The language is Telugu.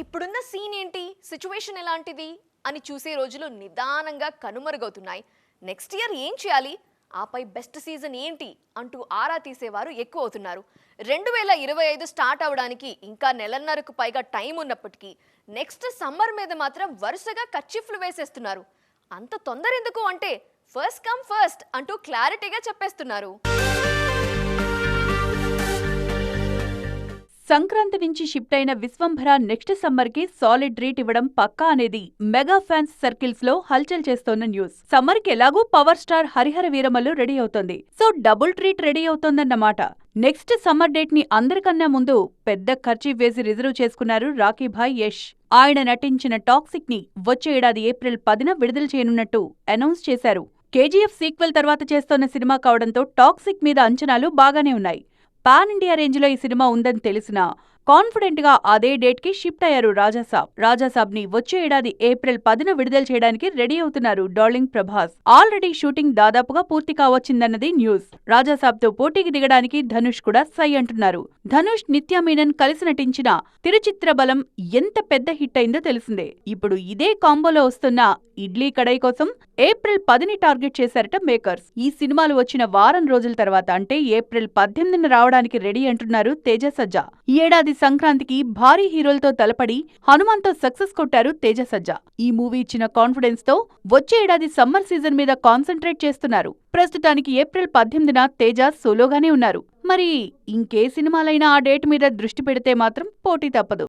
ఇప్పుడున్న సీన్ ఏంటి? సిచ్యువేషన్ ఎలాంటిది? అని చూసే రోజులు నిదానంగా కనుమరుగవుతున్నాయి. నెక్స్ట్ ఇయర్ ఏం చేయాలి? ఆపై బెస్ట్ సీజన్ ఏంటి? అంటూ ఆరా తీసేవారు ఎక్కువ అవుతున్నారు. రెండు వేల ఇరవై ఐదు స్టార్ట్ అవడానికి ఇంకా నెలన్నరకు పైగా టైం ఉన్నప్పటికీ నెక్స్ట్ సమ్మర్ మీద మాత్రం వరుసగా కచ్చిఫ్లు వేసేస్తున్నారు. అంత తొందర ఎందుకు అంటే ఫస్ట్ కమ్ ఫస్ట్ అంటూ క్లారిటీగా చెప్పేస్తున్నారు. సంక్రాంతి నుంచి షిఫ్ట్ అయిన విశ్వంభర నెక్స్ట్ సమ్మర్కి సాలిడ్ రీట్ ఇవ్వడం పక్కా అనేది మెగా ఫ్యాన్స్ సర్కిల్స్లో హల్చల్ చేస్తోన్న న్యూస్. సమ్మర్కి ఎలాగూ power star Harihara Veeramallu ready అవుతోంది. సో డబుల్ ట్రీట్ రెడీ అవుతోందన్నమాట. నెక్స్ట్ సమ్మర్ డేట్ని అందరికన్నా ముందు పెద్ద ఖర్చు వేసి రిజర్వ్ చేసుకున్నారు రాఖీభాయ్ యష్. ఆయన నటించిన టాక్సిక్ని వచ్చే ఏడాది ఏప్రిల్ పదిన విడుదల చేయనున్నట్టు అనౌన్స్ చేశారు. కేజీఎఫ్ సీక్వెల్ తర్వాత చేస్తోన్న సినిమా కావడంతో టాక్సిక్ మీద అంచనాలు బాగానే ఉన్నాయి. పాన్ ఇండియా రేంజ్లో ఈ సినిమా ఉందని తెలిసినా కాన్ఫిడెంట్గా అదే డేట్కి షిఫ్ట్ అయ్యారు రాజాసాబ్. రాజాసాబ్ని వచ్చే ఏడాది ఏప్రిల్ పదిన విడుదల చేయడానికి రెడీ అవుతున్నారు డార్లింగ్ ప్రభాస్. ఆల్రెడీ షూటింగ్ దాదాపుగా పూర్తి కావచ్చిందన్నది న్యూస్. రాజాసాబ్తో పోటీకి దిగడానికి ధనుష్ కూడా సై అంటున్నారు. ధనుష్ నిత్యా మీనన్ కలిసి నటించిన తిరుచిత్రబలం ఎంత పెద్ద హిట్ అయిందో తెలిసిందే. ఇప్పుడు ఇదే కాంబోలో వస్తున్న ఇడ్లీ కడాయి కోసం ఏప్రిల్ పదిని టార్గెట్ చేశారట మేకర్స్. ఈ సినిమాలు వచ్చిన వారం రోజుల తర్వాత అంటే ఏప్రిల్ పద్దెనిమిదిన రావడానికి రెడీ అంటున్నారు తేజ సజ్జా ఈ ఏడాది సంక్రాంతికి భారీ హీరోలతో తలపడి హనుమాన్తో సక్సెస్ కొట్టారు తేజ సజ్జా ఈ మూవీ ఇచ్చిన కాన్ఫిడెన్స్తో వచ్చే ఏడాది సమ్మర్ సీజన్ మీద కాన్సన్ట్రేట్ చేస్తున్నారు. ప్రస్తుతానికి ఏప్రిల్ పద్దెనిమిదిన తేజ సోలోగానే ఉన్నారు. మరి ఇంకే సినిమాలైనా ఆ డేట్ మీద దృష్టి పెడితే మాత్రం పోటీ తప్పదు.